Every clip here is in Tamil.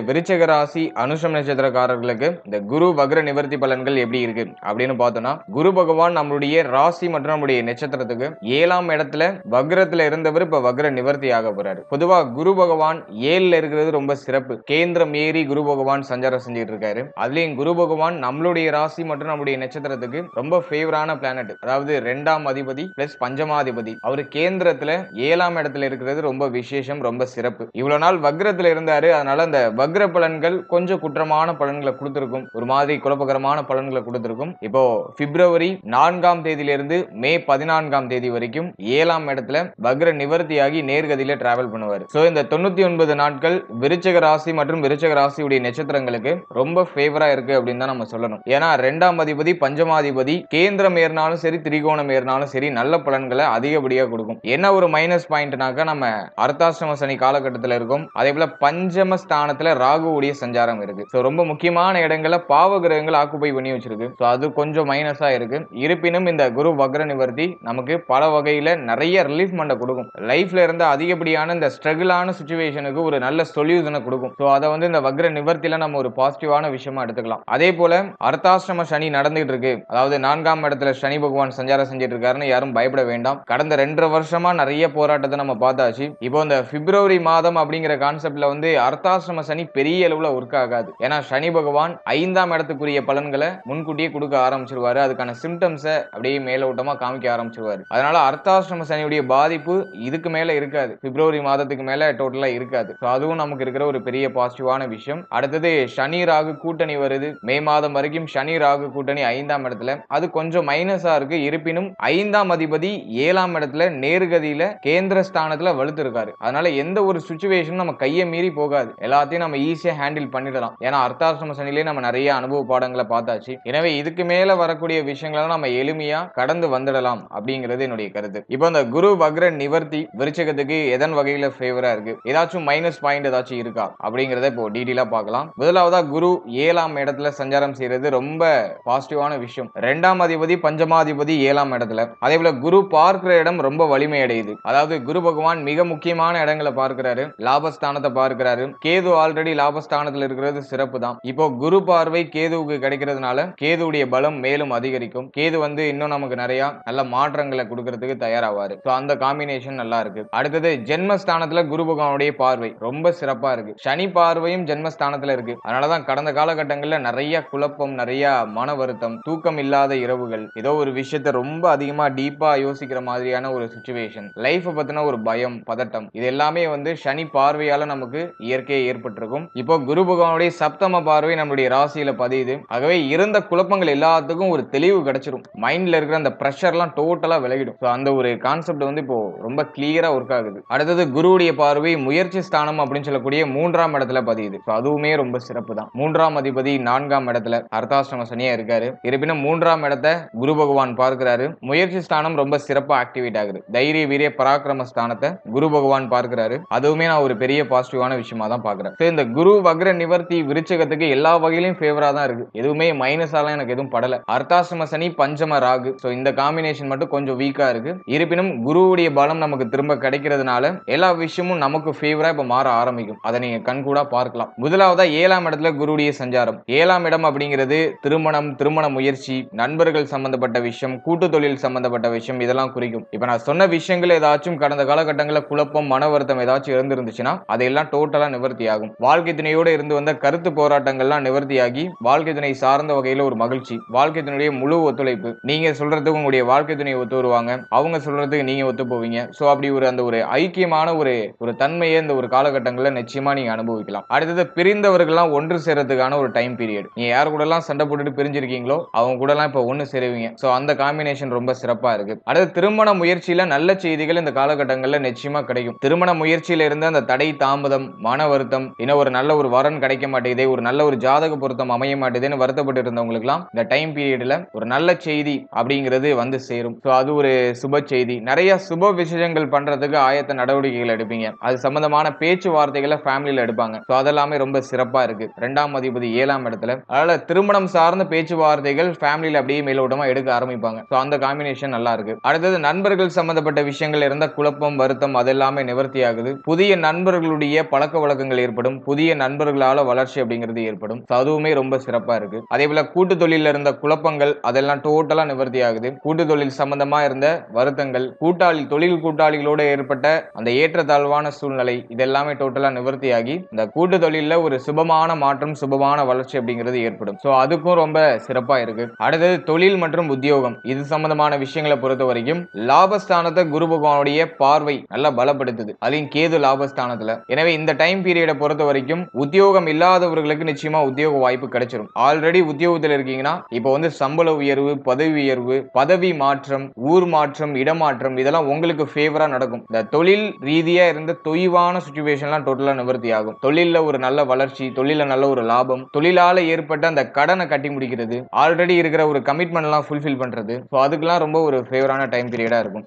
விருச்சக ராசி அனுஷம் நட்சத்திரக்காரர்களுக்கு இந்த குரு வக்ர நிவர்த்தி பலன்கள் எப்படி இருக்கு அப்படின்னு பார்த்தோம்னா குரு பகவான் நம்மளுடைய ராசி மற்றும் நம்முடைய நட்சத்திரத்துக்கு ஏழாம் இடத்துல வக்ரத்துல இருந்தவர் இப்ப வக்ர நிவர்த்தி ஆக போறாரு. பொதுவா குரு பகவான் ஏழுல இருக்கிறது ரொம்ப சிறப்பு. கேந்திரம் ஏறி குரு பகவான் சஞ்சாரம் செஞ்சுட்டு இருக்காரு. அதுலயும் குரு பகவான் நம்மளுடைய ராசி மற்றும் நம்முடைய நட்சத்திரத்துக்கு ரொம்ப ஃபேவரான பிளானட் அதாவது ரெண்டாம் அதிபதி பிளஸ் பஞ்சமாதிபதி. அவர் கேந்திரத்துல ஏழாம் இடத்துல இருக்கிறது ரொம்ப விசேஷம் ரொம்ப சிறப்பு. இவ்வளவு நாள் வக்ரத்துல இருந்தாரு. அதனால அந்த வக்ர பலன்கள் கொஞ்சம் குற்றமான பலன்களை கொடுத்துருக்கும். ஒரு மாதிரி குழப்பகரமான பலன்களை கொடுத்துருக்கும். இப்போ பிப்ரவரி நான்காம் தேதியிலிருந்து மே பதினான்காம் தேதி வரைக்கும் ஏழாம் இடத்துல வக்ர நிவர்த்தியாகி நேர்கதியில டிராவல் பண்ணுவார். சோ இந்த தொண்ணூத்தி ஒன்பது நாட்கள் விருச்சக ராசி மற்றும் விருச்சக ராசியுடைய நட்சத்திரங்களுக்கு ரொம்ப ஃபேவரா இருக்கு அப்படின்னு தான் நம்ம சொல்லணும். ஏன்னா ரெண்டாம் அதிபதி பஞ்சமாதிபதி கேந்திரம் ஏறினாலும் சரி திரிகோணம் ஏறினாலும் சரி நல்ல பலன்களை அதிகப்படியாக கொடுக்கும். என்ன ஒரு மைனஸ் பாயிண்ட்னாக்கா நம்ம அர்த்தாசிரம சனி காலகட்டத்தில் இருக்கும். அதே போல பஞ்சம ஸ்தானத்துல ராகுவுடைய சஞ்சாரம் இருக்கு. ஸோ ரொம்ப முக்கியமான இடங்களை பாவ கிரகங்கள் ஆக்குப்பை பண்ணி வச்சிருக்கு. ஸோ அது கொஞ்சம் மைனஸா இருக்கு. இருப்பினும் இந்த குரு வக்ர நிவர்த்தி நமக்கு பல வகையில நிறைய ரிலீஃப் பண்ண கொடுக்கும். லைஃப்ல இருந்த அதிகப்படியான இந்த ஸ்ட்ரகிளான சுச்சுவேஷனுக்கு ஒரு நல்ல சொல்யூஷனை கொடுக்கும். ஸோ அதை வந்து இந்த வக்ர நிவர்த்தியில நம்ம ஒரு பாசிட்டிவான விஷயமா எடுத்துக்கலாம். அதே போல அர்த்தாசிரம சனி நடந்துகிட்டு இருக்கு. அதாவது நான்காம் இடத்துல சனி பகவான் சஞ்சாரம் செஞ்சிட்டு இருக்காருன்னு யாரும் பயப்பட வேண்டாம். கடந்த ரெண்டரை வருஷமா நிறைய போராட்டத்தை நம்ம பார்த்தாச்சு. இப்போ இந்த பிப்ரவரி மாதம் அப்படிங்கிற கான்செப்ட்ல வந்து அர்த்தாசிரம சனி பெரிய அளவுல ஒர்க் ஆகாது. ஏன்னா சனி பகவான் ஐந்தாம் இடத்துக்குரிய பலன்களை முன்கூட்டியே கொடுக்க ஆரம்பிச்சிருவாரு. அதுக்கான சிம்டம்ஸை அப்படியே மேலோட்டமா காமிக்க ஆரம்பிச்சிருவாரு. அதனால அர்த்தாசிரம சனியுடைய பாதிப்பு இதுக்கு மேல இருக்காது. பிப்ரவரி மாதத்துக்கு மேல டோட்டலா இருக்காது. அதுவும் நமக்கு இருக்கிற ஒரு பெரிய பாசிட்டிவான விஷயம். அடுத்தது சனி ராகு கூட்டணி வருது. மே மாதம் வரைக்கும் சனி ராகு கூட்டணி ஐந்தாம் இடத்துல. அது கொஞ்சம் மைனஸா இருக்கு. இருப்பினும் ஐந்தாம் அதிபதி ஏழாம் இடத்துல நேர்கதியில கேந்திர ஸ்தானத்துல வலுத்து இருக்காரு அதனால எந்த ஒரு சுச்சுவேஷனும் நம்ம கையை மீறி போகாது. எல்லாத்தையும் நம்ம ஈஸியாக ஹேண்டில் பண்ணிடலாம். ஏன்னா அர்த்தாசிரம சனிலே நம்ம நிறைய அனுபவ பாடங்களை பார்த்தாச்சு. எனவே இதுக்கு மேல வரக்கூடிய விஷயங்களை நம்ம எளிமையா கடந்து வந்துடலாம் அப்படிங்கிறது என்னுடைய கருத்து. இப்போ இந்த குரு வக்ர நிவர்த்தி விருச்சகத்துக்கு எதன் வகையில ஃபேவரா இருக்கு? ஏதாச்சும் மைனஸ் பாயிண்ட் ஏதாச்சும் இருக்கா? அப்படிங்கறத இப்போ டீட்டெயிலா பார்க்கலாம். முதலாவதா குரு ஏழாம் இடத்துல சஞ்சாரம் செய்யறது ரொம்ப பாசிட்டிவான விஷயம். ரெண்டாம் அதிபதி பஞ்சமாதிபதி ஏழாம் இடத்துல. அதே போல குரு பார்க்கிற இடம் ரொம்ப வலிமை அடையுது அதாவது குரு பகவான் மிக முக்கியமான இடங்களை பார்க்கிறாரு. லாபஸ்தானத்தை பார்க்கிறாரு. கேது ஆல்ரெடி லாபஸ்தானத்தில் இருக்கிறது சிறப்பு தான் இப்போ குரு பார்வை கேதுவுக்கு கிடைக்கிறதுனால கேதுவுடைய பலம் மேலும் அதிகரிக்கும். கேது வந்து இன்னும் நமக்கு நிறைய நல்ல மாற்றங்களை கொடுக்கறதுக்கு தயாராவாரு. ஸோ அந்த காம்பினேஷன் நல்லா இருக்கு. அடுத்தது ஜென்மஸ்தானத்துல குரு பகவானுடைய பார்வை ரொம்ப சிறப்பா இருக்கு. சனி பார்வையும் ஜென்மஸ்தானத்துல இருக்கு. அதனாலதான் கடந்த காலகட்டங்களில் நிறைய குழப்பம் நிறைய மன வருத்தம் தூக்கம் இல்லாத இரவுகள் ஏதோ ஒரு விஷயத்த ரொம்ப அதிகமா டீப்பா யோசிக்கிற மாதிரியான ஒரு சுச்சுவேஷன் லைஃப் பத்தின ஒரு பயம் பதட்டம் இது எல்லாமே வந்து சனி பார்வையால நமக்கு இயற்கையை ஏற்பட்டிருக்கும். இப்போ குரு பகவானுடைய சப்தம பார்வை நம்மளுடைய ராசியில பதியுது. ஆகவே இருந்த குழப்பங்கள் எல்லாத்துக்கும் ஒரு தெளிவு கிடைச்சிரும். மைண்ட்ல இருக்கிற அந்த ப்ரெஷர்லாம் டோட்டலா விலகிடும். ஸோ அந்த ஒரு கான்செப்ட் வந்து இப்போ ரொம்ப கிளியரா ஒர்க் ஆகுது. அடுத்தது குருவுடைய பார்வை முயற்சி ஸ்தானம் அப்படின்னு சொல்லக்கூடிய மூன்றாம் இடத்துல பதியுது. ஸோ அதுவுமே ரொம்ப சிறப்பு தான். மூன்றாம் அதிபதி நான்காம் இடத்துல அர்த்தாசிரம சனியா இருக்காரு. இருப்பினும் மூன்றாம் இடத்தை குரு பகவான் பார்க்கிறாரு. முயற்சி ஸ்தானம் ரொம்ப சிறப்பா ஆக்டிவேட் ஆகுது. தைரிய வீரிய பராக்கிரம ஸ்தானத்தை குரு பகவான் பார்க்கிறாரு. அதுவுமே நான் ஒரு பெரிய பாசிட்டிவான விஷயமா தான் பாக்குறேன் இந்த இந்த குரு வக்ர நிவர்த்தி விருச்சகத்துக்கு எல்லா வகையிலும் ஃபேவரா தான் இருக்கு. எதுவுமே மைனஸாலாம் எனக்கு எதுவும் படல. அர்த்தாசிரம சனி பஞ்சம ராகு. ஸோ இந்த காம்பினேஷன் மட்டும் கொஞ்சம் வீக்கா இருக்கு. இருப்பினும் குருவுடைய பலம் நமக்கு திரும்ப கிடைக்கிறதுனால எல்லா விஷயமும் நமக்கு ஃபேவரா இப்ப மாற ஆரம்பிக்கும். அதை நீங்க கண்கூடா பார்க்கலாம். முதலாவதா ஏழாம் இடத்துல குருவுடைய சஞ்சாரம். ஏழாம் இடம் அப்படிங்கிறது திருமணம் திருமண முயற்சி நண்பர்கள் சம்பந்தப்பட்ட விஷயம் கூட்டு தொழில் சம்பந்தப்பட்ட விஷயம் இதெல்லாம் குறிக்கும். இப்ப நான் சொன்ன விஷயங்கள் ஏதாச்சும் கடந்த காலகட்டங்களில் குழப்பம் மன வருத்தம் ஏதாச்சும் இருந்திருந்துச்சுன்னா அதையெல்லாம் டோட்டலா நிவர்த்தி ஆகும். வாழ்க்கை துணையோட இருந்து வந்த கருத்து போராட்டங்கள்லாம் நிவர்த்தியாகி வாழ்க்கை துணை சார்ந்த வகையில் ஒரு மகிழ்ச்சி வாழ்க்கை துணையுடைய முழு ஒத்துழைப்பு. நீங்க சொல்றதுக்கு உங்களுடைய வாழ்க்கை துணை ஒத்து வருவாங்க. அவங்க சொல்றதுக்கு நீங்க ஒத்து போவீங்க. ஸோ அப்படி ஒரு அந்த ஒரு ஐக்கியமான ஒரு ஒரு தன்மையை இந்த ஒரு காலகட்டங்களில் நிச்சயமா நீங்க அனுபவிக்கலாம். அடுத்தது பிரிந்தவர்கள்லாம் ஒன்று சேரத்துக்கான ஒரு டைம் பீரியட் நீங்க யார் கூட எல்லாம் சண்டை போட்டுட்டு பிரிஞ்சிருக்கீங்களோ அவங்க கூட எல்லாம் இப்போ ஒன்று சேருவீங்க. ஸோ அந்த காம்பினேஷன் ரொம்ப சிறப்பா இருக்கு. அடுத்து திருமண முயற்சியில நல்ல செய்திகள் இந்த காலகட்டங்களில் நிச்சயமா கிடைக்கும். திருமண முயற்சியில இருந்த அந்த தடை தாமதம் மன வருத்தம் என்ன ஒரு நல்ல ஒரு வரன் கிடைக்க மாட்டேங்குதே ஒரு நல்ல ஒரு ஜாதக பொருத்தம் அமைய மாட்டேதுன்னு வருத்தப்பட்டு இருந்தவங்களுக்குலாம் இந்த டைம் பீரியட்ல ஒரு நல்ல செய்தி அப்படிங்கிறது வந்து சேரும். ஸோ அது ஒரு சுப செய்தி. நிறைய சுப விஷயங்கள் பண்றதுக்கு ஆயத்த நடவடிக்கைகள் எடுப்பீங்க. அது சம்பந்தமான பேச்சுவார்த்தைகளை ஃபேமிலியில் எடுப்பாங்க. ஸோ அதெல்லாமே ரொம்ப சிறப்பா இருக்கு. ரெண்டாம் அதிபதி ஏழாம் இடத்துல. அதனால திருமணம் சார்ந்த பேச்சுவார்த்தைகள் ஃபேமிலியில் அப்படியே மேலோட்டமா எடுக்க ஆரம்பிப்பாங்க. ஸோ அந்த காம்பினேஷன் நல்லா இருக்கு. அடுத்தது நண்பர்கள் சம்பந்தப்பட்ட விஷயங்கள் இருந்த குழப்பம் வருத்தம் அதெல்லாமே நிவர்த்தி ஆகுது புதிய நண்பர்களுடைய பழக்க வழக்கங்கள் ஏற்படும். புதிய நண்பர்களால வளர்ச்சி அப்படிங்கிறது ஏற்படும். அதுவுமே ரொம்ப சிறப்பா இருக்கு. அதே போல கூட்டு தொழில இருந்த குழப்பங்கள் அதெல்லாம் டோட்டலா நிவர்த்தி ஆகுது. கூட்டு தொழில் சம்பந்தமா இருந்த வருத்தங்கள் கூட்டாளி தொழில் கூட்டாளிகளோட ஏற்பட்ட அந்த ஏற்றத்தாழ்வான சூழ்நிலை இதெல்லாமே டோட்டலா நிவர்த்தியாகி இந்த கூட்டு தொழில ஒரு சுபமான மாற்றம் சுபமான வளர்ச்சி அப்படிங்கிறது ஏற்படும். சோ அதுக்கும் ரொம்ப சிறப்பா இருக்கு. அடுத்தது தொழில் மற்றும் உத்தியோகம். இது சம்பந்தமான விஷயங்களை பொறுத்த வரைக்கும் லாபஸ்தானத்தை குரு பகவானுடைய பார்வை நல்லா பலப்படுத்துது. அதையும் கேது லாபஸ்தானத்துல. எனவே இந்த டைம் பீரியடை பொறுத்த வரைக்கும் உத்தியோகம் இல்லாதவர்களுக்கு நிச்சயமா உத்தியோக வாய்ப்பு கிடைச்சிடும் ஆல்ரெடி உத்தியோகத்தில் இருக்கீங்கன்னா இப்போ வந்து சம்பள உயர்வு பதவி உயர்வு பதவி மாற்றம் ஊர் மாற்றம் இடமாற்றம் இதெல்லாம் உங்களுக்கு ஃபேவரா நடக்கும். இந்த தொழில் ரீதியா இருந்த தொய்வான சுச்சுவேஷன்லாம் டோட்டலா நிவர்த்தி ஆகும். தொழில ஒரு நல்ல வளர்ச்சி தொழில நல்ல ஒரு லாபம் தொழிலால ஏற்பட்ட அந்த கடனை கட்டி முடிக்கிறது ஆல்ரெடி இருக்கிற ஒரு கமிட்மெண்ட் எல்லாம் ஃபுல்ஃபில் பண்றது. ஸோ அதுக்கெல்லாம் ரொம்ப ஒரு ஃபேவரான டைம் பீரியடா இருக்கும்.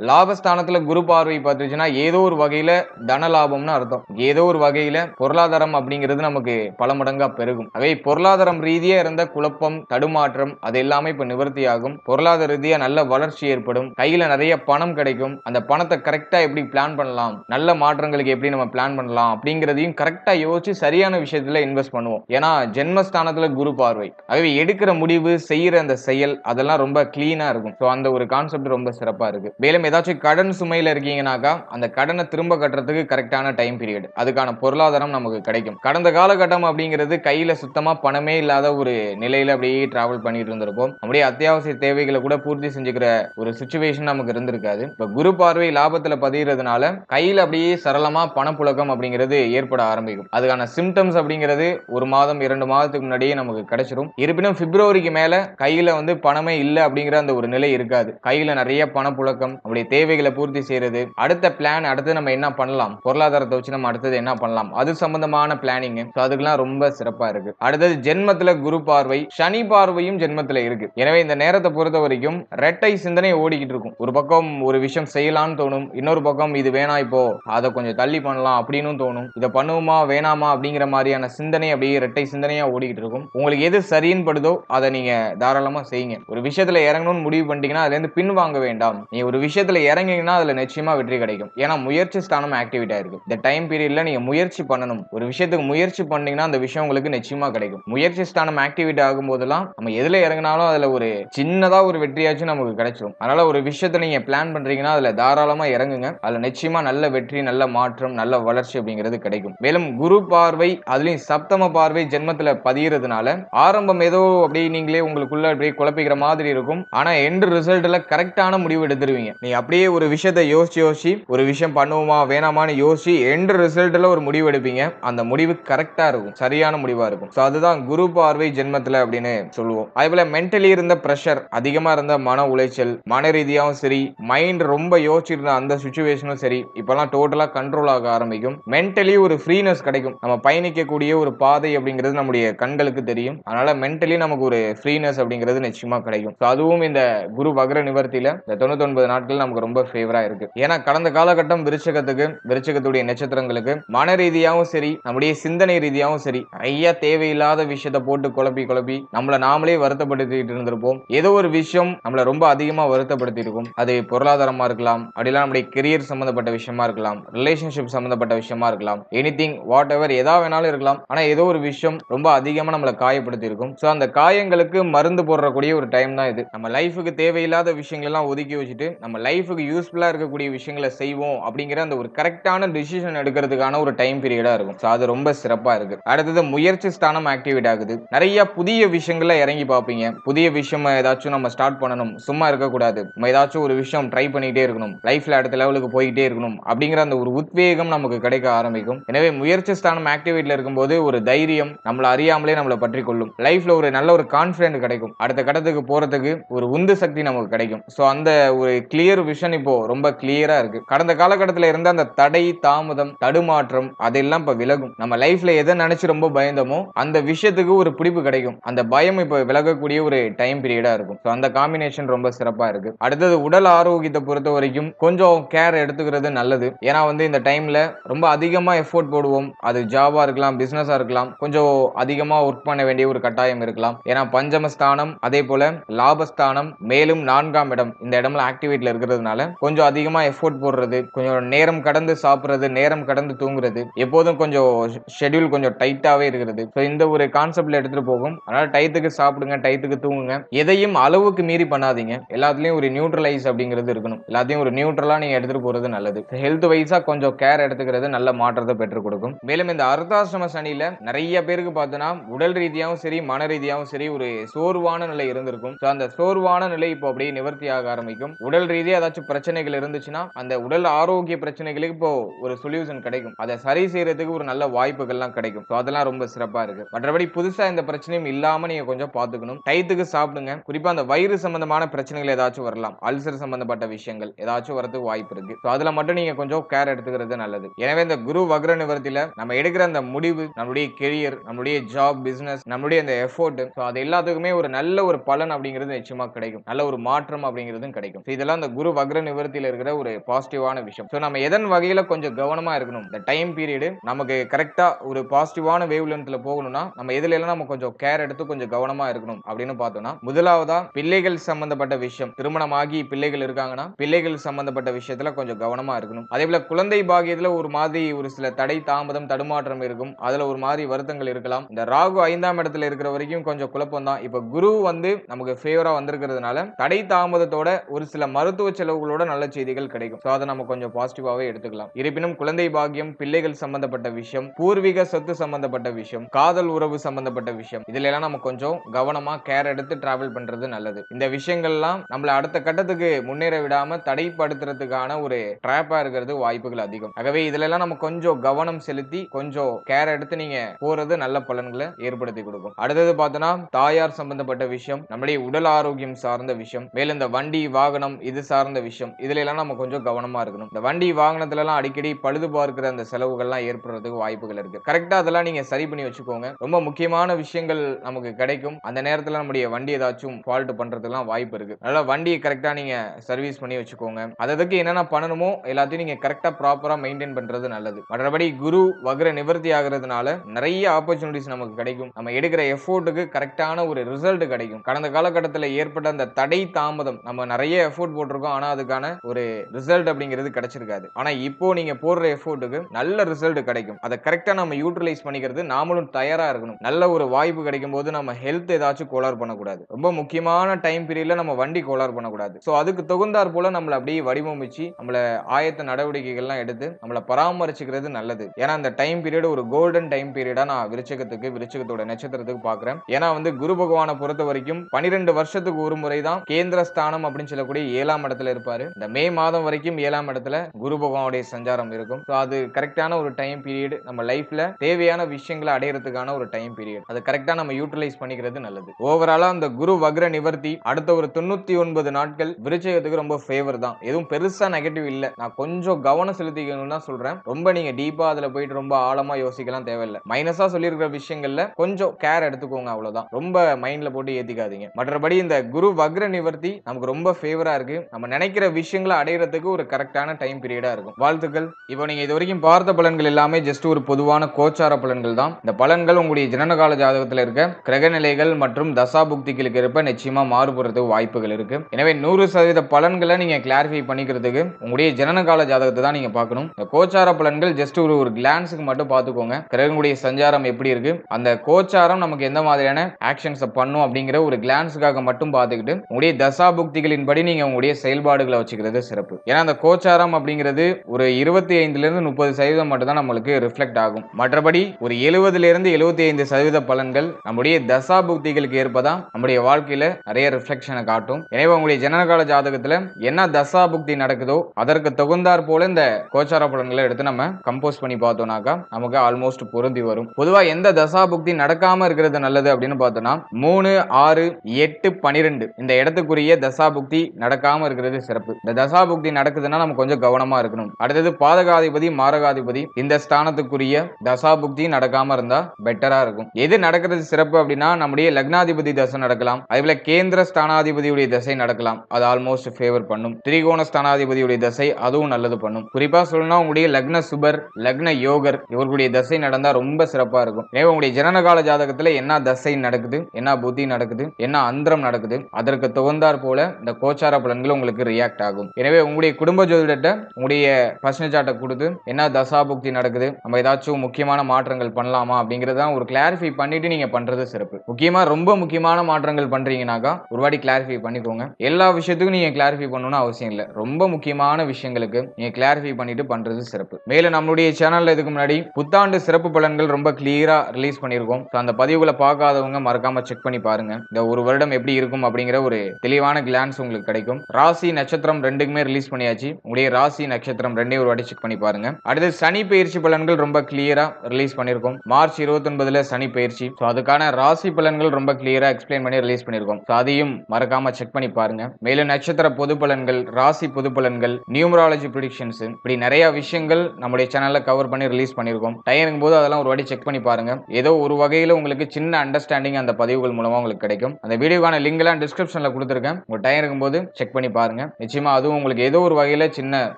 லாபஸ்தானத்துல குரு பார்வை பார்த்துச்சுன்னா ஏதோ ஒரு வகையில தன லாபம்னு அர்த்தம். ஏதோ ஒரு வகையில பொருளாதாரம் அப்படிங்கிறது நமக்கு பல மடங்கா பெருகும். அவை பொருளாதாரம் ரீதியா இருந்த குழப்பம் தடுமாற்றம் அது எல்லாமே இப்ப நிவர்த்தி ஆகும் பொருளாதார ரீதியா நல்ல வளர்ச்சி ஏற்படும். கையில நிறைய பணம் கிடைக்கும். அந்த பணத்தை கரெக்டா எப்படி பிளான் பண்ணலாம்? நல்ல மாற்றங்களுக்கு எப்படி நம்ம பிளான் பண்ணலாம்? அப்படிங்கிறதையும் கரெக்டா யோசிச்சு சரியான விஷயத்துல இன்வெஸ்ட் பண்ணுவோம். ஏன்னா ஜென்மஸ்தானத்துல குரு பார்வை. ஆகவே எடுக்கிற முடிவு செய்யற அந்த செயல் அதெல்லாம் ரொம்ப கிளீனா இருக்கும். ஸோ அந்த ஒரு கான்செப்ட் ரொம்ப சிறப்பா இருக்கு. மேலும் ஏதாச்சும் கடன் சுமையில் இருக்கீங்கன்னாக்கா அந்த கடனை திரும்ப கட்டுறதுக்கு கரெக்டான டைம் பீரியட். அதுக்கான பொருளாதாரம் நமக்கு கிடைக்கும். கடந்த காலகட்டம் அப்படிங்கிறது கையில் சுத்தமாக பணமே இல்லாத ஒரு நிலையில் அப்படியே டிராவல் பண்ணிட்டு இருந்திருப்போம். அப்படியே அத்தியாவசிய தேவைகளை கூட பூர்த்தி செஞ்சுக்கிற ஒரு சுச்சுவேஷன் நமக்கு இருந்திருக்காது. இப்போ குரு பார்வை லாபத்தில் பதிகிறதுனால கையில் அப்படியே சரளமாக பணப்புழக்கம் அப்படிங்கிறது ஏற்பட ஆரம்பிக்கும். அதுக்கான சிம்டம்ஸ் அப்படிங்கிறது ஒரு மாதம் இரண்டு மாதத்துக்கு முன்னாடியே நமக்கு கிடைச்சிரும். இருப்பினும் பிப்ரவரிக்கு மேலே கையில் வந்து பணமே இல்லை அப்படிங்கிற அந்த ஒரு நிலை இருக்காது. கையில் நிறைய பணப்புழக்கம் நம்முடைய தேவைகளை பூர்த்தி செய்யறது அடுத்த பிளான் அடுத்து நம்ம என்ன பண்ணலாம்? பொருளாதாரத்தை வச்சு நம்ம அடுத்தது என்ன பண்ணலாம்? அது சம்பந்தமான பிளானிங் அதுக்கெல்லாம் ரொம்ப சிறப்பா இருக்கு. அடுத்தது ஜென்மத்துல குரு பார்வை சனி பார்வையும் ஜென்மத்துல இருக்கு. எனவே இந்த நேரத்தை பொறுத்த வரைக்கும் ரெட்டை சிந்தனை ஓடிக்கிட்டு இருக்கும். ஒரு பக்கம் ஒரு விஷயம் செய்யலாம்னு தோணும். இன்னொரு பக்கம் இது வேணாம் இப்போ அதை கொஞ்சம் தள்ளி பண்ணலாம் அப்படின்னு தோணும். இதை பண்ணுவோமா வேணாமா அப்படிங்கிற மாதிரியான சிந்தனை அப்படியே ரெட்டை சிந்தனையா ஓடிக்கிட்டு இருக்கும். உங்களுக்கு எது சரின்னு படுதோ அதை நீங்க தாராளமா செய்யுங்க. ஒரு விஷயத்துல இறங்கணும்னு முடிவு பண்ணிட்டீங்கன்னா அதுல இருந்து பின் வாங்க வேண்டாம். நீ ஒரு விஷயத்துல இறங்கிங்கன்னா அதுல நிச்சயமா வெற்றி கிடைக்கும். ஏன்னா முயற்சி ஸ்தானம் ஆக்டிவேட் ஆயிருக்கு. இந்த டைம் பீரியட்ல நீங்க முயற்சி பண்ணணும். ஒரு விஷயத்துக்கு முயற்சி பண்ணீங்கன்னா அந்த விஷயம் உங்களுக்கு நிச்சயமா கிடைக்கும். முயற்சி ஸ்தானம் ஆக்டிவேட் ஆகும் போதெல்லாம் நம்ம எதுல இறங்கினாலும் அதுல ஒரு சின்னதா ஒரு வெற்றியாச்சும் நமக்கு கிடைச்சிடும் அதனால ஒரு விஷயத்தை நீங்க பிளான் பண்றீங்கன்னா அதுல தாராளமா இறங்குங்க. அதுல நிச்சயமா நல்ல வெற்றி நல்ல மாற்றம் நல்ல வளர்ச்சி அப்படிங்கிறது கிடைக்கும். மேலும் குரு பார்வை அதுலயும் சப்தம பார்வை ஜென்மத்துல பதியறதுனால ஆரம்பம் ஏதோ அப்படியே நீங்களே உங்களுக்குள்ள அப்படியே குழப்பிக்கிற மாதிரி இருக்கும். ஆனா எண்டு ரிசல்ட்ல கரெக்டான முடிவு எடுத்துருவீங்க. அப்படியே ஒரு விஷயத்தை யோசிச்சு யோசிச்சு ஒரு விஷயம் பண்ணுவோமா வேணாமான்னு யோசிச்சு எண்ட் ரிசல்ட்ல ஒரு முடிவு எடுப்பீங்க. அந்த முடிவு கரெக்டா இருக்கும். சரியான முடிவா இருக்கும். ஸோ அதுதான் குரு பார்வை ஜென்மத்தில் அப்படின்னு சொல்லுவோம். அதே போல மென்டலி இருந்த ப்ரெஷர் அதிகமா இருந்த மன உளைச்சல் மன ரீதியாகவும் சரி மைண்ட் ரொம்ப யோசிச்சிருந்த அந்த சுச்சுவேஷனும் சரி இப்பெல்லாம் டோட்டலாக கண்ட்ரோல் ஆக ஆரம்பிக்கும். மென்டலி ஒரு ஃப்ரீனஸ் கிடைக்கும். நம்ம பயணிக்கக்கூடிய ஒரு பாதை அப்படிங்கிறது நம்முடைய கண்களுக்கு தெரியும். அதனால மென்டலி நமக்கு ஒரு ஃப்ரீனஸ் அப்படிங்கிறது நிச்சயமாக கிடைக்கும். ஸோ அதுவும் இந்த குரு வகர நிவர்த்தியில் இந்த தொண்ணூத்தொன்பது நாட்கள் நமக்கு ரொம்ப ஃபேவரா இருக்கு. ஏன்னா கடந்த காலகட்டம் விருச்சகத்துக்கு விருச்சகத்துடைய நட்சத்திரங்களுக்கு மன ரீதியாகவும் சரி நம்முடைய சிந்தனை ரீதியாகவும் சரி நிறைய தேவையில்லாத விஷயத்த போட்டு குழப்பி குழப்பி நம்மளை நாமளே வருத்தப்படுத்திட்டு இருந்திருப்போம். ஏதோ ஒரு விஷயம் நம்மளை ரொம்ப அதிகமா வருத்தப்படுத்தி இருக்கும் அது பொருளாதாரமா இருக்கலாம் அப்படிலாம் நம்முடைய கெரியர் சம்பந்தப்பட்ட விஷயமா இருக்கலாம் ரிலேஷன்ஷிப் சம்பந்தப்பட்ட விஷயமா இருக்கலாம் எனி திங் வாட் எவர் எதா வேணாலும் இருக்கலாம். ஆனா ஏதோ ஒரு விஷயம் ரொம்ப அதிகமா நம்மளை காயப்படுத்தி இருக்கும் ஸோ அந்த காயங்களுக்கு மருந்து போடுறக்கூடிய ஒரு டைம் தான் இது. நம்ம லைஃபுக்கு தேவையில்லாத விஷயங்கள் எல்லாம் ஒதுக்கி வச்சுட்டு நம்ம லைஃபுக்கு யூஸ்ஃபுல்லாக இருக்கக்கூடிய விஷயங்களை செய்வோம் அப்படிங்கிற அந்த ஒரு கரெக்டான டிசிஷன் எடுக்கிறதுக்கான ஒரு டைம் பீரியடாக இருக்கும். ஸோ அது ரொம்ப சிறப்பாக இருக்குது அடுத்தது முயற்சி ஸ்தானம் ஆக்டிவேட் ஆகுது. நிறைய புதிய விஷயங்களை இறங்கி பார்ப்பீங்க. புதிய விஷயம் ஏதாச்சும் நம்ம ஸ்டார்ட் பண்ணணும். சும்மா இருக்கக்கூடாது. நம்ம ஏதாச்சும் ஒரு விஷயம் ட்ரை பண்ணிகிட்டே இருக்கணும். லைஃப்பில் அடுத்த லெவலுக்கு போய்கிட்டே இருக்கணும் அப்படிங்கிற அந்த ஒரு உத்வேகம் நமக்கு கிடைக்க ஆரம்பிக்கும். எனவே முயற்சி ஸ்தானம் ஆக்டிவேட்ல இருக்கும்போது ஒரு தைரியம் நம்மளை அறியாமலே நம்மளை பற்றி கொள்ளும் லைஃப்ல ஒரு நல்ல ஒரு கான்ஃபிடென்ட் கிடைக்கும். அடுத்த கட்டத்துக்கு போறதுக்கு ஒரு உந்து சக்தி நமக்கு கிடைக்கும். ஸோ அந்த ஒரு கிளியர் விஷன் இப்போ ரொம்ப கிளியரா இருக்கு. கடந்த காலகட்டத்தில் இருந்த அந்த தடை தாமதம் தடுமாற்றம் அதெல்லாம் இப்ப விலகும். நம்ம லைஃப்ல எதை நினைச்சு ரொம்ப பயந்தோமோ அந்த விஷயத்துக்கு ஒரு பிடிப்பு கிடைக்கும். அந்த பயம் இப்ப விலகக்கூடிய ஒரு டைம் பீரியடா இருக்கும். ஸோ அந்த காம்பினேஷன் ரொம்ப சிறப்பா இருக்கு. அடுத்தது உடல் ஆரோக்கியத்தை பொறுத்த வரைக்கும் கொஞ்சம் கேர் எடுத்துக்கிறது நல்லது. ஏன்னா வந்து இந்த டைம்ல ரொம்ப அதிகமா எஃபோர்ட் போடுவோம். அது ஜாபா இருக்கலாம் பிசினஸா இருக்கலாம். கொஞ்சம் அதிகமா ஒர்க் பண்ண வேண்டிய ஒரு கட்டாயம் இருக்கலாம். ஏன்னா பஞ்சமஸ்தானம் அதே போல லாபஸ்தானம் மேலும் நான்காம் இடம் இந்த இடம்ல ஆக்டிவேட்ல இருக்கிறதுனால கொஞ்சம் அதிகமா எஃபோர்ட் போடுறது கொஞ்சம் நேரம் கடந்து சாப்பிட்றது நேரம் கடந்து தூங்குறது எப்போதும் கொஞ்சம் ஷெட்யூல் கொஞ்சம் டைட்டாவே இருக்கிறது. ஸோ இந்த ஒரு கான்செப்ட்ல எடுத்துட்டு போகும். அதனால டயத்துக்கு சாப்பிடுங்க டயத்துக்கு தூங்குங்க. எதையும் அளவுக்கு மீறி பண்ணாதீங்க. எல்லாத்துலயும் ஒரு நியூட்ரலைஸ் அப்படிங்கிறது இருக்கணும். எல்லாத்தையும் ஒரு நியூட்ரலா நீங்க எடுத்துட்டு போறது நல்லது. ஹெல்த் வைஸா கொஞ்சம் கேர் எடுத்துக்கிறது நல்ல மாற்றத்தை பெற்றுக் கொடுக்கும். மேலும் இந்த அர்த்தாசிரம சனியில நிறைய பேருக்கு பார்த்தோன்னா உடல் ரீதியாகவும் சரி மன ரீதியாகவும் சரி ஒரு சோர்வான நிலை இருந்திருக்கும். ஸோ அந்த சோர்வான நிலை இப்போ அப்படியே நிவர்த்தி ஆக ஆரம்பிக்கும். உடல் ரீதியாக ஏதாச்சும் பிரச்சனைகள் இருந்துச்சுன்னா அந்த உடல் ஆரோக்கிய பிரச்சனைகளுக்கு இப்போ ஒரு சொல்யூஷன் கிடைக்கும். அதை சரி செய்யறதுக்கு ஒரு நல்ல வாய்ப்புகள்லாம் கிடைக்கும். ஸோ அதெல்லாம் ரொம்ப சிறப்பா இருக்கு. மற்றபடி புதுசா இந்த பிரச்சனையும் இல்லாம நீங்க கொஞ்சம் பார்த்துக்கணும். டயத்துக்கு சாப்பிடுங்க. குறிப்பா அந்த வயிறு சம்பந்தமான பிரச்சனைகள் ஏதாச்சும் வரலாம். அல்சர் சம்பந்தப்பட்ட விஷயங்கள் ஏதாச்சும் வரதுக்கு வாய்ப்பு இருக்கு. ஸோ அதுல மட்டும் நீங்க கொஞ்சம் கேர் எடுத்துக்கிறது நல்லது. எனவே இந்த குரு வக்ர நிவர்த்தியில நம்ம எடுக்கிற அந்த முடிவு நம்மளுடைய கெரியர் நம்மளுடைய ஜாப் பிசினஸ் நம்மளுடைய அந்த எஃபோர்ட் ஸோ அது எல்லாத்துக்குமே ஒரு நல்ல ஒரு பலன் அப்படிங்கிறது நிச்சயமா கிடைக்கும். நல்ல ஒரு மாற்றம் அப்படிங்கிறதும் கிடைக்கும். இதெல்லாம் அந்த குரு வக்ர நிவர்த்தியில இருக்கிற ஒரு பாசிட்டிவான விஷயம். ஸோ நம்ம எதன் வகையில கொஞ்சம் கவனமா இருக்கணும்? இந்த டைம் பீரியடு நமக்கு கரெக்டா ஒரு பாசிட்டிவான வேவ் லென்த்ல போகணும்னா நம்ம எதுல எல்லாம் நம்ம கொஞ்சம் கேர் எடுத்து கொஞ்சம் கவனமா இருக்கணும் அப்படின்னு பார்த்தோம்னா முதலாவதா பிள்ளைகள் சம்பந்தப்பட்ட விஷயம். திருமணமாகி பிள்ளைகள் இருக்காங்கன்னா பிள்ளைகள் சம்பந்தப்பட்ட விஷயத்துல கொஞ்சம் கவனமா இருக்கணும். அதே போல குழந்தை பாகியத்துல ஒரு மாதிரி ஒரு சில தடை தாமதம் தடுமாற்றம் இருக்கும். அதுல ஒரு மாதிரி வருத்தங்கள் இருக்கலாம். இந்த ராகு ஐந்தாம் இடத்துல இருக்கிற வரைக்கும் கொஞ்சம் குழப்பம் தான் இப்ப குரு வந்து நமக்கு ஃபேவரா வந்திருக்கிறதுனால தடை தாமதத்தோட ஒரு சில மருத்துவ செலவுகளோட நல்ல செய்திகள் கிடைக்கும். ஸோ அதை நம்ம கொஞ்சம் பாசிட்டிவாகவே எடுத்துக்கலாம். இருப்பினும் குழந்தை பாக்கியம் பிள்ளைகள் சம்பந்தப்பட்ட விஷயம் பூர்வீக சொத்து சம்பந்தப்பட்ட விஷயம் காதல் உறவு சம்பந்தப்பட்ட விஷயம் இதுல எல்லாம் நம்ம கொஞ்சம் கவனமா கேர் எடுத்து டிராவல் பண்றது நல்லது. இந்த விஷயங்கள்லாம் நம்மள அடுத்த கட்டத்துக்கு முன்னேற விடாம தடைப்படுத்துறதுக்கான ஒரு ட்ராப்பா இருக்கிறது வாய்ப்புகள் அதிகம். ஆகவே இதுல எல்லாம் நம்ம கொஞ்சம் கவனம் செலுத்தி கொஞ்சம் கேர் எடுத்து நீங்க போறது நல்ல பலன்களை ஏற்படுத்தி கொடுக்கும். அடுத்தது பார்த்தோன்னா தாயார் சம்பந்தப்பட்ட விஷயம் நம்முடைய உடல் ஆரோக்கியம் சார்ந்த விஷயம் மேலும் இந்த வண்டி வாகனம் இது சார்ந்த விஷயம். இதுல எல்லாம் நம்ம கொஞ்சம் கவனமா இருக்கணும். இந்த வண்டி வாகனத்துல எல்லாம் அடிக்கடி பழுது பார்க்கிற அந்த செலவுகள்லாம் ஏற்படுறதுக்கு வாய்ப்புகள் இருக்கு. கரெக்டா அதெல்லாம் நீங்க சரி பண்ணி வச்சுக்கோங்க. ரொம்ப முக்கியமான விஷயங்கள் நமக்கு கிடைக்கும். அந்த நேரத்துல நம்முடைய வண்டி ஏதாச்சும் ஃபால்ட் பண்றதுலாம் வாய்ப்பு இருக்கு. அதனால வண்டியை கரெக்டா நீங்க சர்வீஸ் பண்ணி வச்சுக்கோங்க. அதுக்கு என்னென்ன பண்ணணுமோ எல்லாத்தையும் நீங்க கரெக்டா ப்ராப்பரா மெயின்டைன் பண்றது நல்லது. மற்றபடி குரு வக்ர நிவர்த்தி ஆகுறதுனால நிறைய ஆப்பர்ச்சுனிட்டிஸ் நமக்கு கிடைக்கும். நம்ம எடுக்கிற எஃபோர்ட்டுக்கு கரெக்டான ஒரு ரிசல்ட் கிடைக்கும். கடந்த காலகட்டத்தில் ஏற்பட்ட அந்த தடை தாமதம் நம்ம நிறைய எஃபோர்ட் போட்டிருக்கோம். ஆனால் அதுக்கான ஒரு ரிசல்ட் அப்படிங்கிறது கிடைச்சிருக்காது. ஆனால் இப்போ நீங்கள் போடுற எஃபோர்ட்டுக்கு நல்ல ரிசல்ட் கிடைக்கும். அதை கரெக்டாக நம்ம யூட்டிலைஸ் பண்ணிக்கிறது நாமளும் தயாராக இருக்கணும். நல்ல ஒரு வாய்ப்பு கிடைக்கும் போது நம்ம ஹெல்த் ஏதாச்சும் கோளாறு பண்ணக்கூடாது. ரொம்ப முக்கியமான டைம் பீரியடில் நம்ம வண்டி கோளாறு பண்ணக்கூடாது. ஸோ அதுக்கு தகுந்தாற் போல நம்மளை அப்படியே வடிவமைச்சு நம்மளை ஆயத்த நடவடிக்கைகள்லாம் எடுத்து நம்மளை பராமரிச்சுக்கிறது நல்லது. ஏன்னா அந்த டைம் பீரியட் ஒரு கோல்டன் டைம் பீரியடாக நான் விருச்சகத்துக்கு விருச்சகத்தோட நட்சத்திரத்துக்கு பார்க்குறேன் ஏன்னா வந்து குரு பகவானை பொறுத்த வரைக்கும் பனிரெண்டு வருஷத்துக்கு ஒரு முறை தான் கேந்திர ஸ்தானம் அப்படின்னு சொல்லக்கூடிய ஏழாம் இடத்துல இருப்பாரு. இந்த மே மாதம் வரைக்கும் ஏழாம் இடத்துல குரு பகவானுடைய சஞ்சாரம் இருக்கும். ஸோ அது கரெக்டான ஒரு டைம் பீரியட் நம்ம லைஃப்ல தேவையான விஷயங்களை அடையிறதுக்கான ஒரு டைம் பீரியட் அது கரெக்டா நம்ம யூட்டிலைஸ் பண்ணிக்கிறது நல்லது. ஓவராலா அந்த குரு வக்ர நிவர்த்தி அடுத்த ஒரு தொண்ணூத்தி ஒன்பது நாட்கள் விருச்சகத்துக்கு ரொம்ப ஃபேவர் தான். எதுவும் பெருசா நெகட்டிவ் இல்ல. நான் கொஞ்சம் கவனம் செலுத்திக்கணும்னு தான் சொல்றேன். ரொம்ப நீங்க டீப்பா அதுல போயிட்டு ரொம்ப ஆழமா யோசிக்கலாம் தேவையில்லை. மைனஸா சொல்லியிருக்கிற விஷயங்கள்ல கொஞ்சம் கேர் எடுத்துக்கோங்க அவ்வளவுதான். ரொம்ப மைண்ட்ல போட்டு ஏத்திக்காதீங்க. மற்றபடி இந்த குரு வக்ர நிவர்த்தி நமக்கு ரொம்ப ஃபேவரா இருக்கு. நம்ம நினைக்கிற விஷயங்களை அடையிறதுக்கு ஒரு கரெக்டான டைம் பீரியடா இருக்கும். வாழ்த்துக்கள். இப்போ நீங்க இது வரைக்கும் பார்த்த பலன்கள் எல்லாமே ஜஸ்ட் ஒரு பொதுவான கோச்சார பலன்கள் தான். இந்த பலன்கள் உங்களுடைய ஜனனகால ஜாதகத்தில் இருக்க கிரக நிலைகள் மற்றும் தசாபுக்திகளுக்கு இருப்ப நிச்சயமா மாறுபடுறதுக்கு வாய்ப்புகள் இருக்கு. எனவே நூறு சதவீத பலன்களை நீங்க கிளாரிஃபை பண்ணிக்கிறதுக்கு உங்களுடைய ஜனனகால ஜாதகத்தை தான் நீங்க பார்க்கணும். இந்த கோச்சார பலன்கள் ஜஸ்ட் ஒரு ஒரு கிளான்ஸுக்கு மட்டும் பார்த்துக்கோங்க. கிரகங்களுடைய சஞ்சாரம் எப்படி இருக்கு? அந்த கோச்சாரம் நமக்கு எந்த மாதிரியான ஆக்ஷன்ஸை பண்ணும் அப்படிங்கிற ஒரு கிளான்ஸுக்காக மட்டும் பார்த்துக்கிட்டு உங்களுடைய தசாபுக்திகளின் படி நீங்க உங்களுடைய செயல் செயல்பாடுகளை வச்சுக்கிறது சிறப்பு. ஏன்னா அந்த கோச்சாரம் அப்படிங்கிறது ஒரு இருபத்தி ஐந்துல இருந்து முப்பது சதவீதம் மட்டும் தான் நம்மளுக்கு ரிஃப்ளெக்ட் ஆகும். மற்றபடி ஒரு எழுபதுல இருந்து எழுபத்தி ஐந்து சதவீத பலன்கள் நம்முடைய தசா புக்திகளுக்கு ஏற்பதான் நம்முடைய வாழ்க்கையில நிறைய ரிஃப்ளெக்ஷனை காட்டும். எனவே உங்களுடைய ஜனனகால ஜாதகத்துல என்ன தசா புக்தி நடக்குதோ அதற்கு தகுந்தாற் போல இந்த கோச்சார பலன்களை எடுத்து நம்ம கம்போஸ் பண்ணி பார்த்தோம்னாக்கா நமக்கு ஆல்மோஸ்ட் பொருந்தி வரும். பொதுவா எந்த தசா புக்தி நடக்காம இருக்கிறது நல்லது அப்படின்னு பார்த்தோம்னா மூணு ஆறு எட்டு பனிரெண்டு இந்த இடத்துக்குரிய தசா புக்தி நடக்காம இருக்கிறது சிறப்பு. இந்த தசா புக்தி நடக்குதுன்னா நம்ம கொஞ்சம் கவனமா இருக்கணும். அடுத்தது பாதகாதிபதி மாரகாதிபதி இந்த ஸ்தானத்துக்குரிய தசா புக்தி நடக்காம இருந்தா பெட்டரா இருக்கும். எது நடக்கிறது சிறப்பு அப்படின்னா நம்முடைய லக்னாதிபதி தசை நடக்கலாம். அதே கேந்திர ஸ்தானாதிபதியுடைய தசை நடக்கலாம். அது ஆல்மோஸ்ட் ஃபேவர் பண்ணும். திரிகோண ஸ்தானாதிபதியுடைய தசை அதுவும் நல்லது பண்ணும். குறிப்பா சொல்லணும்னா உங்களுடைய லக்ன சுபர் லக்ன யோகர் இவர்களுடைய தசை நடந்தா ரொம்ப சிறப்பா இருக்கும். எனவே உங்களுடைய ஜனனகால ஜாதகத்துல என்ன தசை நடக்குது என்ன புத்தி நடக்குது என்ன அந்தரம் நடக்குது அதற்கு தகுந்தாற் போல இந்த கோச்சார பலன்கள் உங்களுக்கு ரியாக்ட் ஆகும். எனவே உங்களுடைய குடும்ப ஜோதிடத்தை உங்களுடைய பர்சனல் சார்ட்டை கொடுத்து என்ன தசா புக்தி நடக்குது நம்ம ஏதாச்சும் முக்கியமான மாற்றங்கள் பண்ணலாமா அப்படிங்கறத ஒரு கிளாரிஃபை பண்ணிட்டு நீங்க பண்றது சிறப்பு. முக்கியமா ரொம்ப முக்கியமான மாற்றங்கள் பண்றீங்கனாக்கா ஒரு வாட்டி கிளாரிஃபை பண்ணிக்கோங்க. எல்லா விஷயத்துக்கும் நீங்க கிளாரிஃபை பண்ணணும்னு அவசியம் இல்லை. ரொம்ப முக்கியமான விஷயங்களுக்கு நீங்க கிளாரிஃபை பண்ணிட்டு பண்றது சிறப்பு. மேலும் நம்மளுடைய சேனல்ல இதுக்கு முன்னாடி புத்தாண்டு சிறப்பு பலன்கள் ரொம்ப கிளியரா ரிலீஸ் பண்ணியிருக்கோம். அந்த பதிவுகளை பார்க்காதவங்க மறக்காம செக் பண்ணி பாருங்க. இந்த ஒரு வருடம் எப்படி இருக்கும் அப்படிங்கிற ஒரு தெளிவான கிளான்ஸ் உங்களுக்கு கிடைக்கும். ராசி நட்சத்திரம் ரெண்டுக்குமே ரிலீஸ் பண்ணியாச்சு. உங்களுடைய ராசி நட்சத்திரம் ரெண்டே ஒரு வாட்டி செக் பண்ணி பாருங்க. அடுத்து சனி பயிற்சி பலன்கள் ரொம்ப கிளியரா ரிலீஸ் பண்ணிருக்கோம் மார்ச் இருபத்தி ஒன்பதுல சனி பயிற்சி. ஸோ அதுக்கான ராசி பலன்கள் ரொம்ப கிளியரா எக்ஸ்பிளைன் பண்ணி ரிலீஸ் பண்ணிருக்கோம் ஸோ அதையும் மறக்காம செக் பண்ணி பாருங்க. மேலும் நட்சத்திர பொது பலன்கள் ராசி பொது பலன்கள் நியூமராலஜி ப்ரிடிக்ஷன்ஸ் இப்படி நிறைய விஷயங்கள் நம்முடைய சேனல்ல கவர் பண்ணி ரிலீஸ் பண்ணிருக்கோம் டைம் போது அதெல்லாம் ஒரு வாட்டி செக் பண்ணி பாருங்க. ஏதோ ஒரு வகையில் உங்களுக்கு சின்ன அண்டர்ஸ்டாண்டிங் அந்த பதிவுகள் மூலமா உங்களுக்கு கிடைக்கும். அந்த வீடியோக்கான லிங்க் எல்லாம் டிஸ்கிரிப்ஷன்ல கொடுத்துருக்கேன். உங்க டைம் இருக்கும்போது செக் பண்ணி பாருங்க. நிச்சயமா அதுவும் உங்களுக்கு ஏதோ ஒரு வகையில சின்ன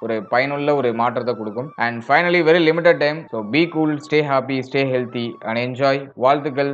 ஒரு பயனுள்ள ஒரு மாற்றத்தை கொடுக்கும். And finally very limited time so be cool stay happy stay healthy and enjoy வாழ்த்துக்கள்.